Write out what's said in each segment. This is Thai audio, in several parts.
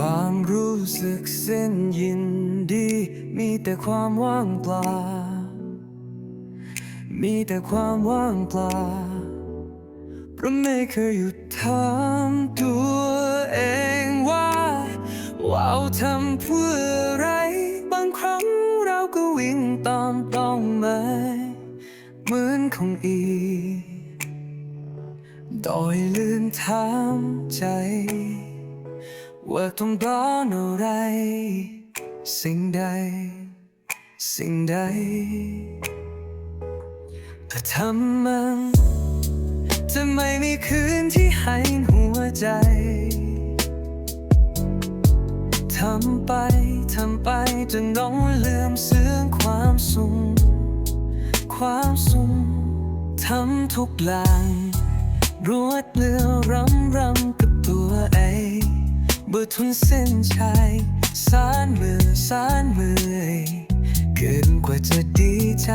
ความรู้สึกสิ้นยินดี มีแต่ความว่างเปล่า มีแต่ความว่างเปล่าเพราะไม่เคยหยุดถามตัวเองว่าว่าเราทำเพื่ออะไร บางครั้งเราก็วิ่งตามต้องไม่เหมือนของอีกโดยลืมถามใจ ว่าต้องการอะไร สิ่งใด สิ่งใดแต่ทำมันจะไม่มีคืนที่ให้หัวใจ ทำไป ทำไปจนน้องลืมเสื่องความสุขความสุขทำทุกอย่างรวดเรือรำรำ บ่ทุนเส้นชัยสานมือสานมือเกินกว่าจะดีใจ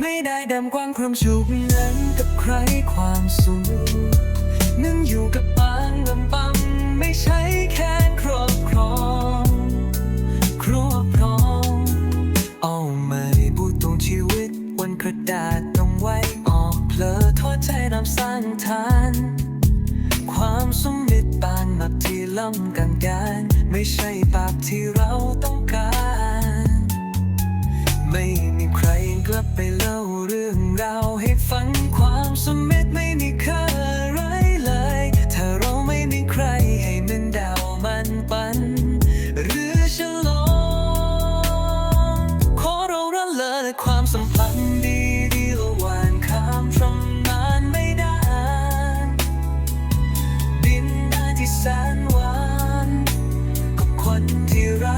ไม่ได้ดำกว้างความสุขนั้นกับใครความสุข ล้ำกังการไม่ใช่ปากที่เราต้องการ ไม่มีใครกลับไปเล่าเรื่องราวให้ฟังความสมมิตรไม่มี กับคนที่รัก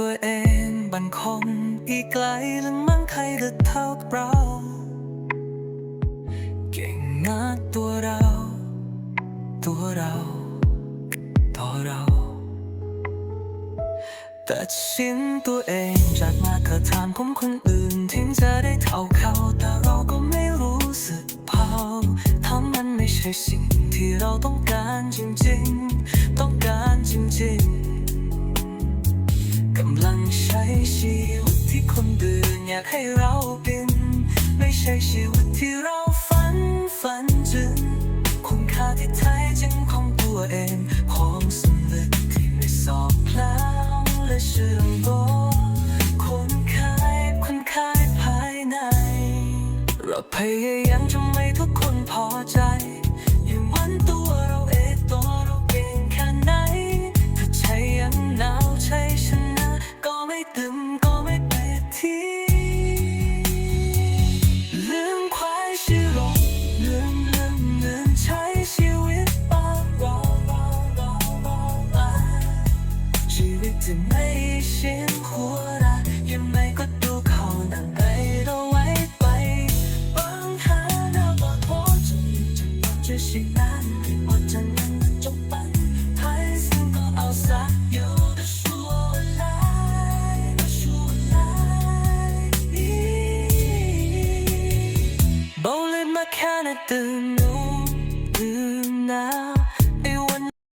ตัวเองบันคงอีกไกลและมั่งใครจะเท่ากับเรา เก่งนักตัวเรา ตัวเราตัวเรา ตัดสินตัวเองจากมาเกิดทานผมคนอื่นถึงจะได้เท่าเขาแต่เราก็ไม่รู้สึกเผาถ้ามันไม่ใช่สิ่งที่เราต้องการจริงๆ ต้องการจริงๆ ชีวิตที่คนอื่นอยากให้เราเป็น ไม่ใช่ชีวิตที่เราฝันฝันจึงคุณค่าที่แท้จริงของตัวเองของสำนึกที่ไม่สอบพลางและเชื่อมโยงคนคายคนคายภายใน เราพยาย จะไม่ชิมหัวละยังไงก็ดูเขานั่ไปราไว้ไปบางหาหน้าบอกพอจะจะจะชิงนั้นอจะนั้นจบปันท้ายซึ่งก็เอาซะอยู่ก็ชัวร์ไลก็ชัวร์ไลโบลิมาแค่นั้นตื่นนู่ตื่นนะ